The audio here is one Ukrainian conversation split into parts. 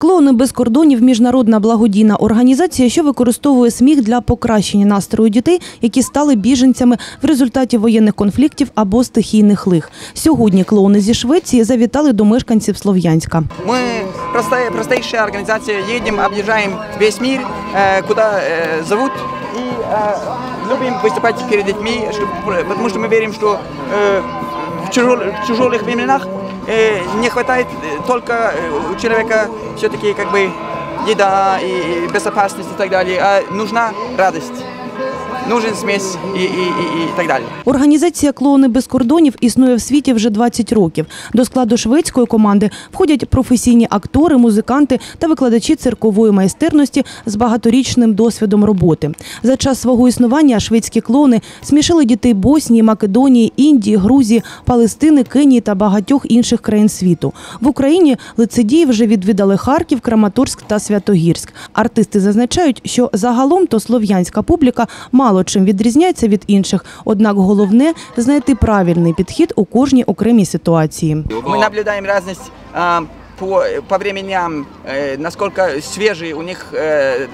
Клоуни без кордонів міжнародна благодійна організація, що використовує сміх для покращення настрою дітей, які стали біженцями в результаті воєнних конфліктів або стихійних лих. Сьогодні клоуни зі Швеції завітали до мешканців Слов'янська. Мы простая, простейшая организация, едем, объезжаем весь мир, э, куда э, зовут, и э, любим выступать перед детьми, чтоб- потому что мы верим, что э, в тяжел- в тяжелых временах э, не хватает э, только э, у человека все-таки как бы еда и безопасность и так далее, а нужна радость, нужен смесь и, и, и, и так далее. Організація Клоуни без кордонів існує в світі вже 20 років. До складу шведської команди входять професійні актори, музиканти та викладачі циркової майстерності з багаторічним досвідом роботи. За час свого існування шведські клоуни смішили дітей Боснії, Македонії, Індії, Грузії, Палестини, Кенії та багатьох інших країн світу. В Україні лицедії вже відвідали Харків, Краматорськ та Святогірськ. Артисти зазначають, що загалом то слов'янська публіка мало чим відрізняється від інших. Однак головне знайти правильний підхід у кожній окремій ситуації. Мы наблюдаем разность а, по, по временам, э, насколько свежий у них э,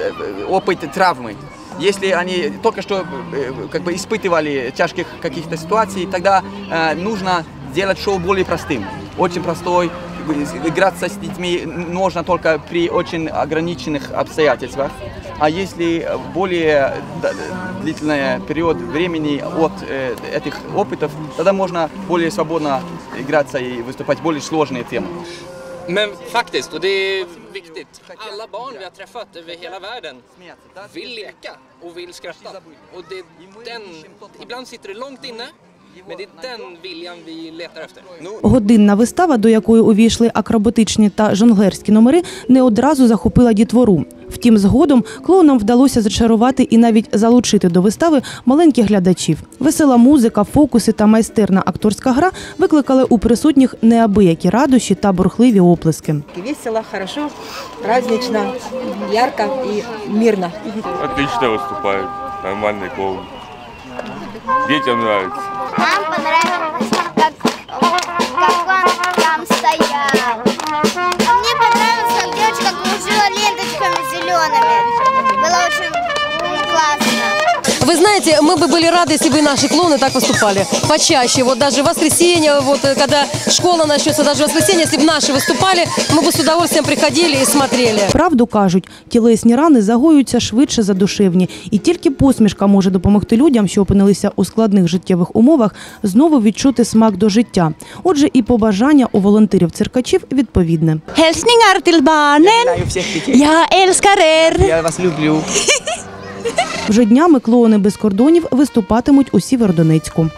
опыт травмы. Если они только что э, как бы испытывали тяжких каких-то ситуаций, тогда э, нужно сделать шоу более простым. Очень простой, играться с детьми можно только при очень ограниченных обстоятельствах. А если более д- длительный период времени от э, этих опытов, тогда можно более свободно играться и выступать более сложные темы. Men faktiskt, och det är viktigt, alla barn vi har träffat över hela världen vill leka och vill skratta. Och det är den, ibland sitter det långt inne, men det är den viljan vi letar efter. Годинна вистава, до якої увійшли акробатичні та жонглерські номери, не одразу захопила дітвору. Втім, згодом клоунам вдалося зачарувати і навіть залучити до вистави маленьких глядачів. Весела музика, фокуси та майстерна акторська гра викликали у присутніх неабиякі радощі та бурхливі оплески. Весело, хорошо, празднично, ярко и мирно. Отлично выступают. Нормальный клоун. Детям нравится. Нам понравилось, как, как он знаете, мы бы были рады, если бы и наши клоуны так выступали. Почаще. Вот даже в воскресенье, вот э, когда школа начнется, даже в воскресенье, если бы наши выступали, мы бы с удовольствием приходили и смотрели. Правду кажуть, тілесні рани загоюються швидше за душевні, і тільки посмішка може допомогти людям, що опинилися у складних життєвих умовах, знову відчути смак до життя. Отже, і побажання у волонтерів-циркачів відповідне. Hälsningar till barnen. Знаю всех детей. Jag älskar er. Я вас люблю. Вже днями клоуни без кордонів виступатимуть у Сєвєродонецьку.